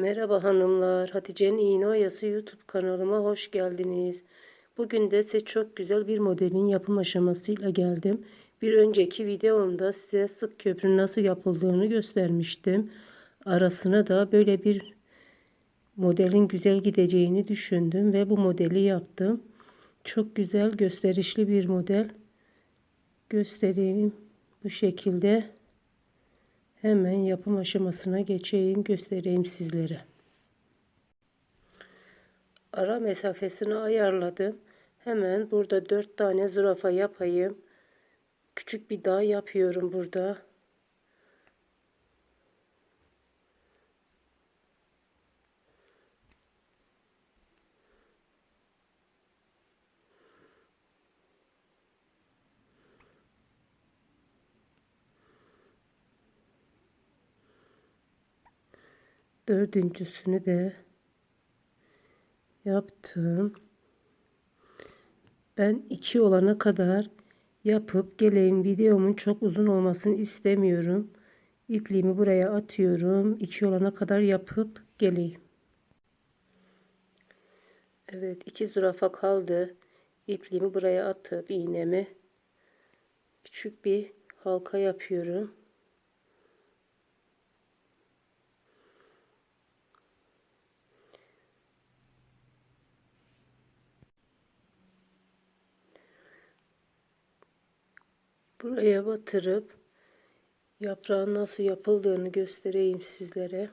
Merhaba hanımlar, Hatice'nin İğne Oyası YouTube kanalıma hoş geldiniz. Bugün de size çok güzel bir modelin yapım aşamasıyla geldim. Bir önceki videomda size sık köprü nasıl yapıldığını göstermiştim. Arasına da böyle bir modelin güzel gideceğini düşündüm ve bu modeli yaptım. Çok güzel gösterişli bir model. Göstereyim bu şekilde. Hemen yapım aşamasına geçeyim göstereyim sizlere. Ara mesafesini ayarladım. Hemen burada 4 tane zürafa yapayım. Küçük bir dağ yapıyorum burada. Dördüncüsünü de yaptım. Ben iki olana kadar yapıp geleyim. Videomun çok uzun olmasını istemiyorum. İpliğimi buraya atıyorum. İki olana kadar yapıp geleyim. Evet iki zürafa kaldı. İpliğimi buraya atıp iğnemi küçük bir halka yapıyorum. Buraya batırıp yaprağın nasıl yapıldığını göstereyim sizlere.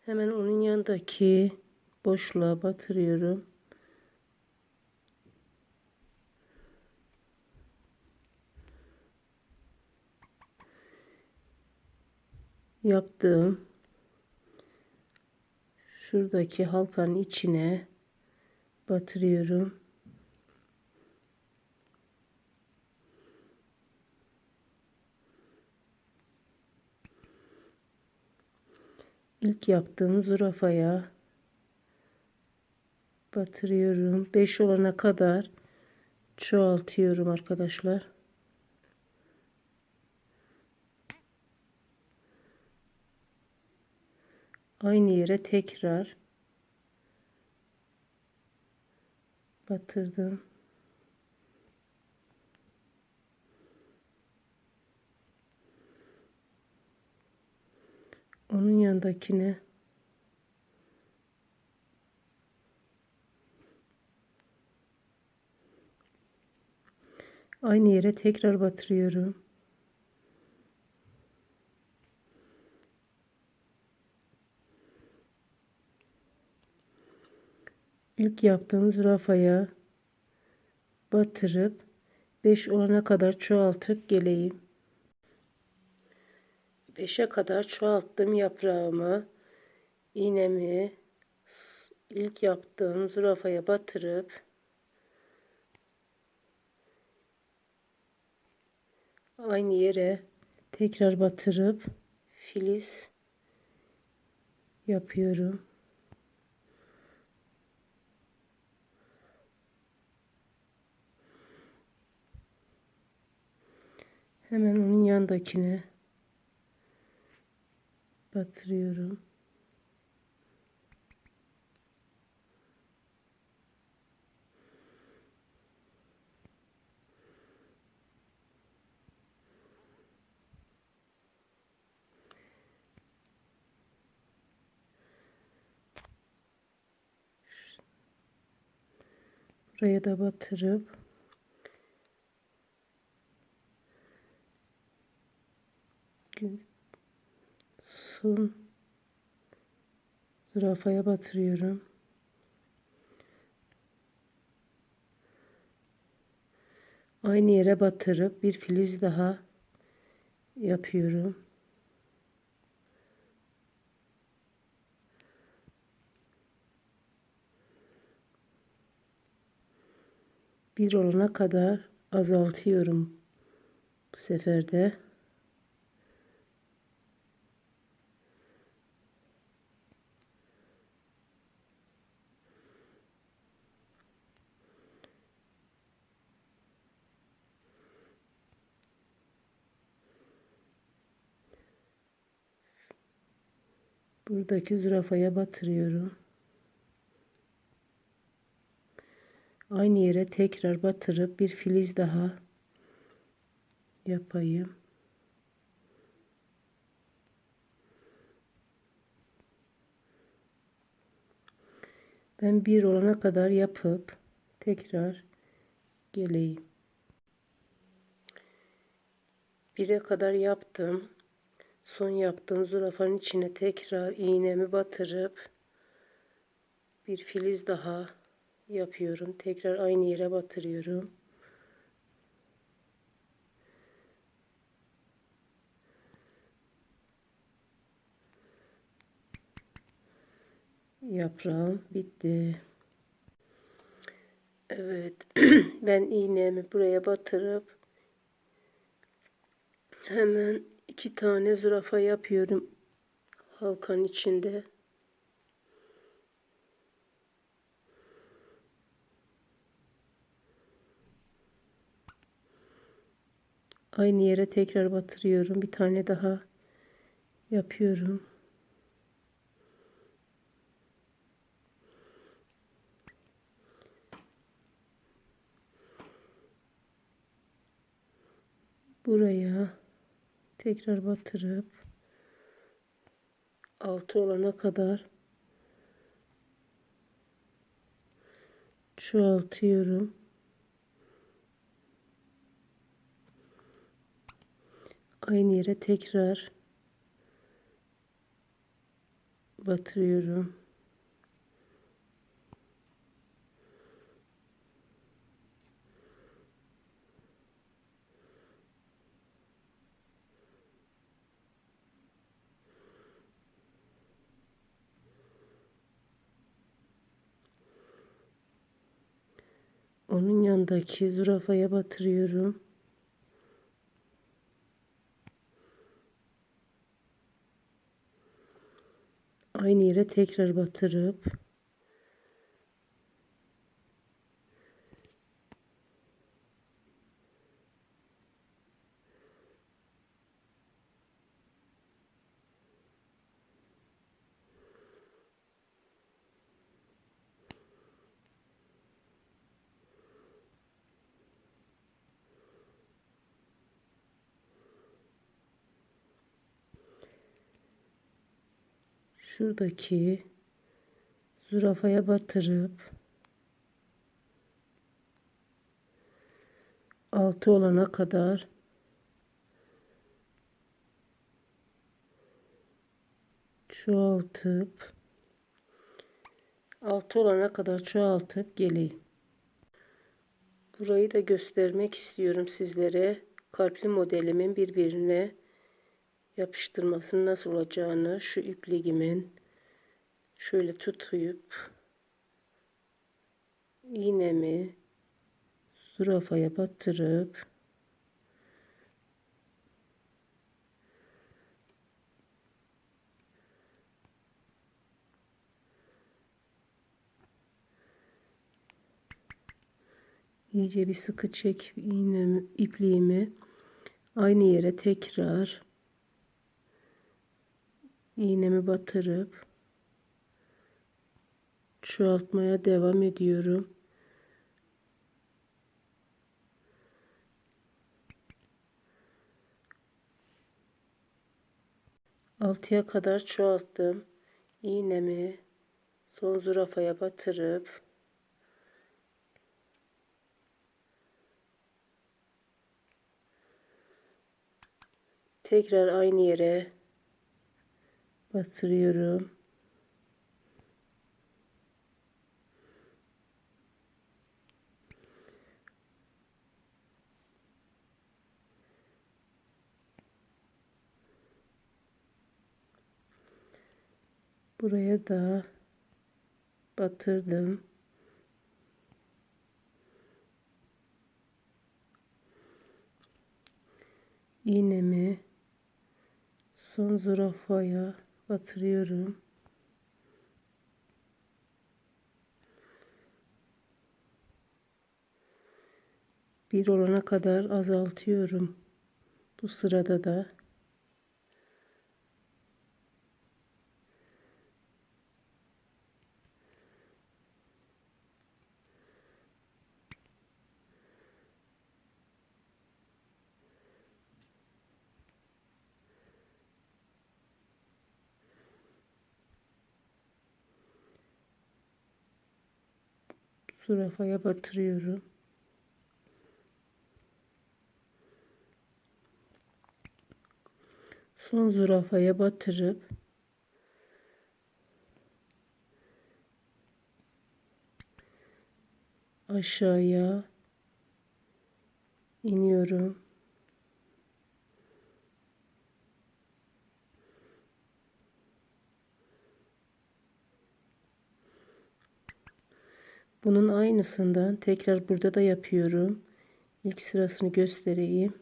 Hemen onun yanındaki boşluğa batırıyorum. Yaptığım şuradaki halkanın içine batırıyorum. İlk yaptığım zürafaya batırıyorum. 5 olana kadar çoğaltıyorum arkadaşlar. Aynı yere tekrar batırdım. Onun yanındakine aynı yere tekrar batırıyorum. İlk yaptığım zürafaya batırıp 5 olana kadar çoğaltıp geleyim. 5'e kadar çoğalttım yaprağımı. iğnemi ilk yaptığım zürafaya batırıp aynı yere tekrar batırıp filiz yapıyorum. Hemen onun yanındakine batırıyorum. Buraya da batırıp son zürafaya batırıyorum. Aynı yere batırıp bir filiz daha yapıyorum. Bir olana kadar azaltıyorum bu sefer Buradaki zürafaya batırıyorum. Aynı yere tekrar batırıp bir filiz daha yapayım. Ben bir olana kadar yapıp tekrar geleyim. Bire kadar yaptım. Son yaptığım zürafanın içine tekrar iğnemi batırıp bir filiz daha yapıyorum. Tekrar aynı yere batırıyorum. Yaprağım bitti. Evet. ben iğnemi buraya batırıp hemen iki tane zürafa yapıyorum halkanın içinde. Aynı yere tekrar batırıyorum. Bir tane daha yapıyorum. Buraya tekrar batırıp altı olana kadar çoğaltıyorum. Aynı yere tekrar batırıyorum. Yanındaki zürafaya batırıyorum. Aynı yere tekrar batırıp şuradaki zürafaya batırıp altı olana kadar çoğaltıp altı olana kadar çoğaltıp geleyim. Burayı da göstermek istiyorum sizlere. Kalpli modelimin birbirine yapıştırmasının nasıl olacağını şu ipliğimin şöyle tutuyup iğnemi zürafaya batırıp iyice bir sıkı çek iğnemi ipliğimi aynı yere tekrar iğnemi batırıp çoğaltmaya devam ediyorum. Altıya kadar çoğalttım. İğnemi son zürafaya batırıp tekrar aynı yere batırıyorum. Buraya da batırdım. iğnemi son zürafaya batırıyorum. Bir olana kadar azaltıyorum. Bu sırada da zürafaya batırıyorum. Son zürafaya batırıp aşağıya iniyorum. Bunun aynısından tekrar burada da yapıyorum. İlk sırasını göstereyim.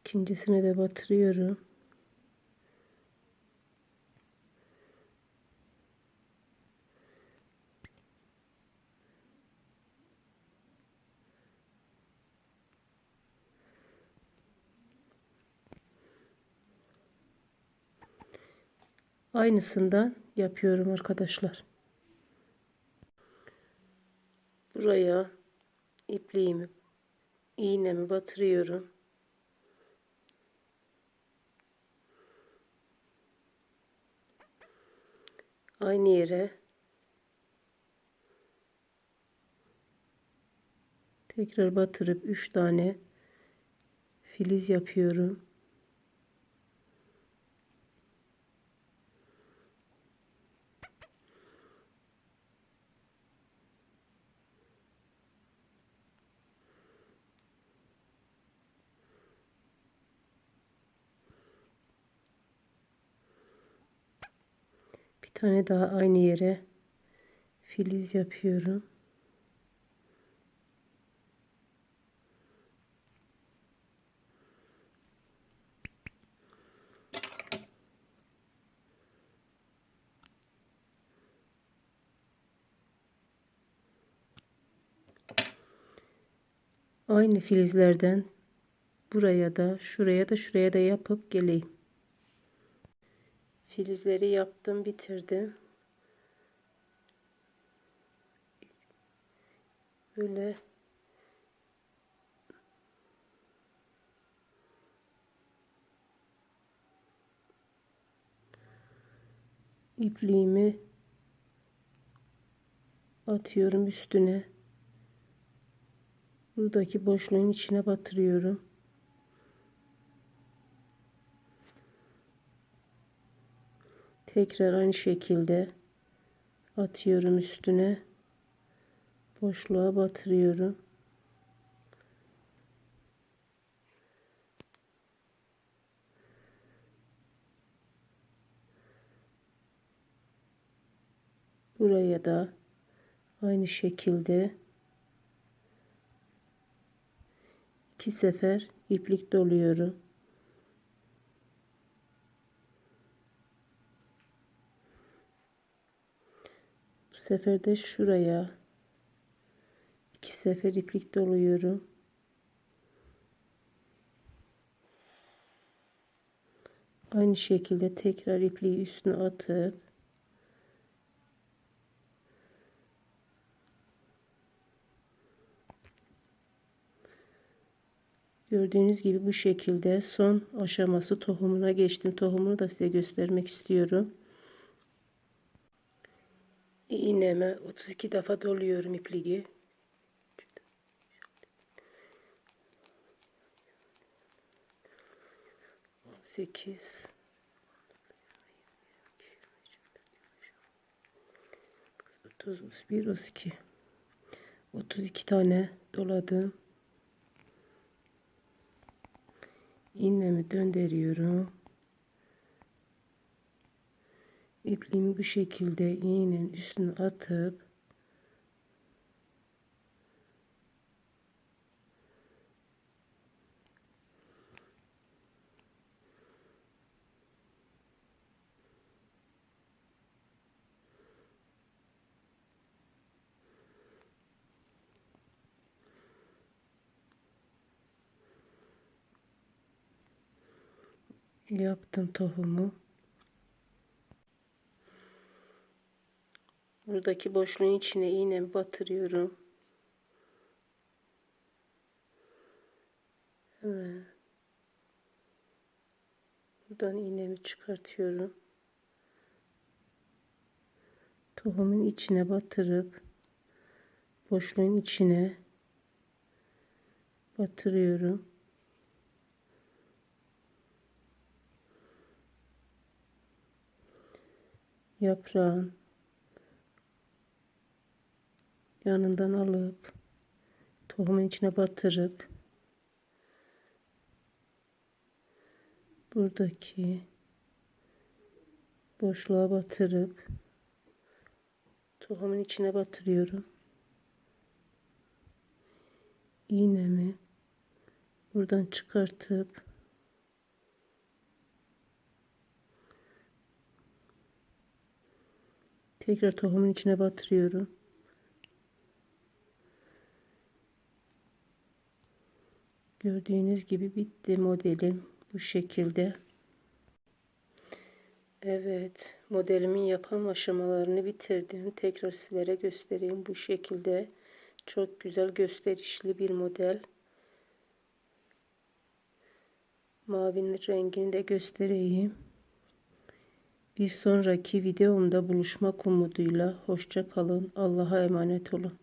İkincisine de batırıyorum. Aynısından yapıyorum arkadaşlar. Buraya ipliğimi, iğnemi batırıyorum. Aynı yere tekrar batırıp 3 tane filiz yapıyorum. Tane daha aynı yere filiz yapıyorum. Aynı filizlerden buraya da şuraya da şuraya da yapıp geleyim. Filizleri yaptım, bitirdim. Böyle ipliğimi atıyorum üstüne. Buradaki boşluğun içine batırıyorum. Tekrar aynı şekilde atıyorum üstüne. Boşluğa batırıyorum. Buraya da aynı şekilde iki sefer iplik doluyorum. Bu sefer de şuraya iki sefer iplik doluyorum. Aynı şekilde tekrar ipliği üstüne atıp Gördüğünüz gibi bu şekilde son aşaması tohumuna geçtim. Tohumunu da size göstermek istiyorum. İğneme 32 defa doluyorum ipliği. Sekiz. Otuz bir, otuz iki. Otuz iki tane doladım. iğnemi döndürüyorum. İpliğimi bu şekilde iğnenin üstüne atıp yaptım tohumu. Buradaki boşluğun içine iğnemi batırıyorum. Hemen buradan iğnemi çıkartıyorum. tohumun içine batırıp boşluğun içine batırıyorum. Yaprağın yanından alıp tohumun içine batırıp buradaki boşluğa batırıp tohumun içine batırıyorum. iğnemi buradan çıkartıp tekrar tohumun içine batırıyorum. Gördüğünüz gibi bitti modelim bu şekilde. Evet, modelimin yapım aşamalarını bitirdim. Tekrar sizlere göstereyim bu şekilde. Çok güzel gösterişli bir model. Mavinin rengini de göstereyim. Bir sonraki videomda buluşmak umuduyla hoşça kalın. Allah'a emanet olun.